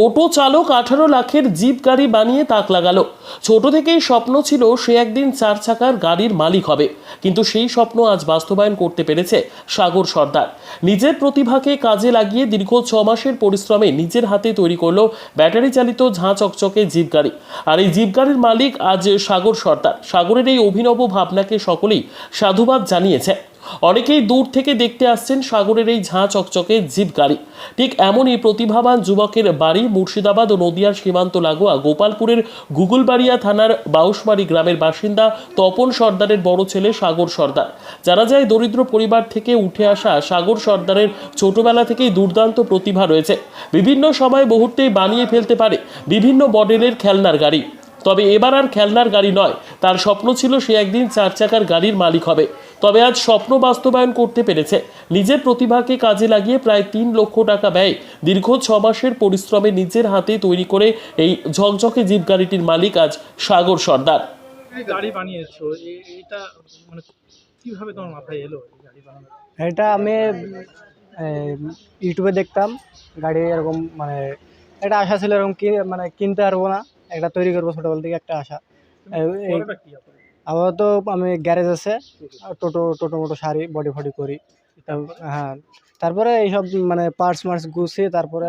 টোটো চালক আঠারো লাখের জিপ গাড়ি বানিয়ে তাক লাগালো। ছোট থেকেই স্বপ্ন ছিল সে একদিন চার চাকার গাড়ির মালিক হবে। কিন্তু সেই স্বপ্ন আজ বাস্তবায়ন করতে পেরেছে সাগর সর্দার। নিজের প্রতিভাকে কাজে লাগিয়ে দীর্ঘ ছ মাসের পরিশ্রমে নিজের হাতে তৈরি করল ব্যাটারি চালিত ঝাঁ চকচকে জিপ গাড়ি। আর এই জিপ গাড়ির মালিক আজ সাগর সর্দার। সাগরের এই অভিনব ভাবনাকে সকলেই সাধুবাদ জানিয়েছে। অনেকেই দূর থেকে দেখতে আসছেন সাগরের এই ঝাঁ চকচকে জিপ গাড়ি। ঠিক এমনই প্রতিভাবান যুবকের বাড়ি মুর্শিদাবাদ ও নদিয়ার সীমান্ত লাগোয়া গোপালপুরের গুগলবাড়িয়া থানার বাউশমারি গ্রামের বাসিন্দা তপন সর্দারের বড় ছেলে সাগর সর্দার। জানা যায়, দরিদ্র পরিবার থেকে উঠে আসা সাগর সর্দারের ছোটবেলা থেকেই দুর্দান্ত প্রতিভা রয়েছে। বিভিন্ন সময় মুহূর্তেই বানিয়ে ফেলতে পারে বিভিন্ন মডেলের খেলনার গাড়ি। তবে এবার আর খেলনার গাড়ি নয়। তার স্বপ্ন ছিল সে একদিন চার চাকার গাড়ির মালিক হবে। তবে আজ স্বপ্ন বাস্তবায়ন করতে পেরেছে। নিজের প্রতিভাকে কাজে লাগিয়ে প্রায় তিন লক্ষ টাকা ব্যয়। দীর্ঘ ছ মাসের পরিশ্রমে নিজের হাতে তৈরি করে এই ঝকঝকে জিপ গাড়িটির মালিক আজ সাগর সর্দার। গাড়ি বানিয়েছো এটা মানে কীভাবে তোমার মাথায় এলো গাড়ি বানানো এটা আমি ইউটিউবে দেখতাম গাড়ি এরকম মানে এটা আশা ছিল এরকম কি মানে কিনতে পারব না। একটা তৈরি করব ছোটোবেলা থেকে একটা আশা। আপনার আপাতত? আমি গ্যারেজ আছে টোটো টোটো মোটো সারি বডি ফডি করি। হ্যাঁ তারপরে এইসব মানে পার্টস মার্টস গুছিয়ে তারপরে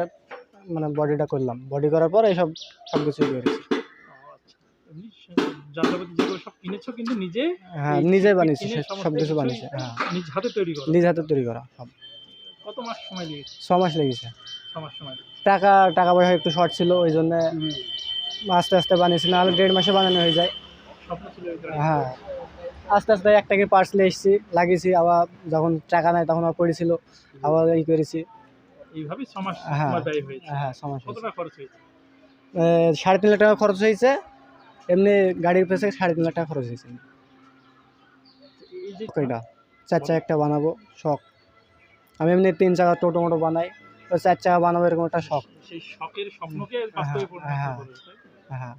মানে বডিটা করলাম। বডি করার পর এইসব সব কিছুই করেছি হ্যাঁ নিজে বানিয়েছি সব কিছু বানিয়েছি হ্যাঁ। নিজ হাতে তৈরি করো। নিজ হাতে তৈরি করা সব। কত মাস সময় লেগেছে? ছ মাস লেগেছে। ছ মাস সময়। টাকা টাকা পয়সা একটু শর্ট ছিল ওই জন্য আস্তে আস্তে বানিয়েছি নাহলে দেড় মাসে বানানো হয়ে যায়। হ্যাঁ আস্তে আস্তে একটাকে পার্টস নিয়ে এসেছি লাগিয়েছি আবার যখন টাকা নাই তখন আবার পড়েছিল আবার এই করেছি। হ্যাঁ। হ্যাঁ সমস্যা সাড়ে তিন লাখ টাকা খরচ হয়েছে এমনি গাড়ির পেছনে সাড়ে তিন লাখ টাকা খরচ হয়েছে। চার চাকা একটা বানাবো শখ। আমি এমনি তিন চাকা টোটো মোটো বানাই চার চাকা বানাবো এরকম একটা শখ। সেই শখের স্বপ্নকে হ্যাঁ। হ্যাঁ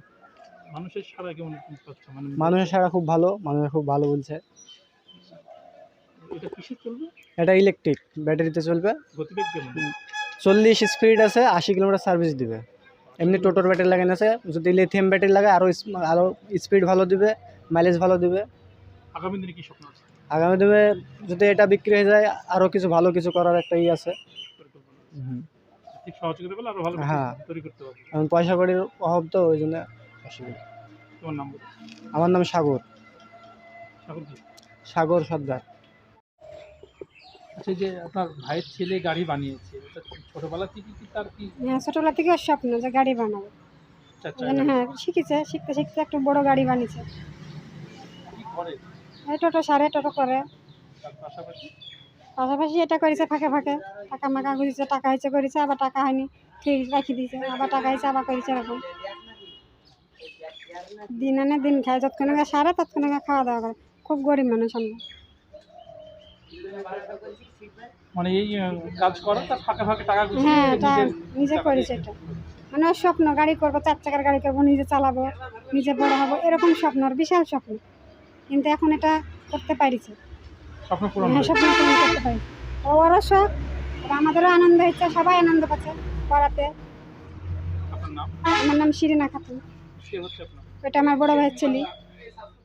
মানুষের কেমন পাচ্ছ মানে মানুষের সারা খুব ভালো মানুষ খুব ভালো বলছে। এটা কিসে চলবে? এটা ইলেকট্রিক ব্যাটারিতে চলবে। গতিবেগ কেমন? চল্লিশ স্পিড আছে আশি কিলোমিটার সার্ভিস দিবে। এমনি টোটোর ব্যাটারি লাগানো আছে যদি লিথিয়াম ব্যাটারি লাগে আরও আরও স্পিড ভালো দিবে মাইলেজ ভালো দিবে। আগামী দিনে কি স্বপ্ন আছে? আগামী দিনে যদি এটা বিক্রি হয়ে যায় আরও কিছু ভালো কিছু করার একটা ই আছে। হুম। ঠিক সহযোগিতা পেলে আরও ভালো হ্যাঁ। তৈরি করতে পারবে। এখন পয়সা কড়ির অভাব তো ওই জন্য অসুবিধা। তোমার নাম বলো। আমার নাম সাগর। সাগর কি? সাগর সর্দার। আচ্ছা এই যে আপনার ভাইয়ের ছেলে গাড়ি বানিয়েছে এটা ছোটবেলা থেকে কি তার কি? হ্যাঁ ছোটোবেলা থেকে ওর স্বপ্ন যে গাড়ি বানাবো। চার ওই জন্য হ্যাঁ শিখেছে শিখতে শিখতে একটু বড় গাড়ি বানিয়েছে। কি করে? এই টোটো সারে টোটো করে। তার পাশাপাশি? পাশাপাশি এটা করেছে ফাঁকে ফাঁকে। টাকা মাকা ঘুরেছে টাকা হয়েছে করেছে আবার টাকা হয়নি। ঠিক রাখি দিয়েছে আবার টাকা হয়েছে আবার করেছে এরকম। দিন আনে দিন খায় যতক্ষণ সারে ততক্ষণ খাওয়া দাওয়া করে। খুব গরিব মানুষ আমরা। মানে এই কাজ করা তার ফাঁকে ফাঁকে টাকা হ্যাঁ নিজে করেছে এটা। মানে ওর স্বপ্ন গাড়ি করব চার চাকার গাড়ি করব নিজে চালাবো নিজে বড় হব এরকম স্বপ্ন ওর বিশাল স্বপ্ন। কিন্তু এখন এটা করতে পারিছে। স্বপ্ন পূরণ হ্যাঁ স্বপ্ন পূরণ করতে পারি ওরও শখ আমাদেরও আনন্দ হচ্ছে সবাই আনন্দ পাচ্ছে পড়াতে। আমার নাম শিরিনা খাতুন। ওটা আমার বড় ভাইয়ের ছেলে।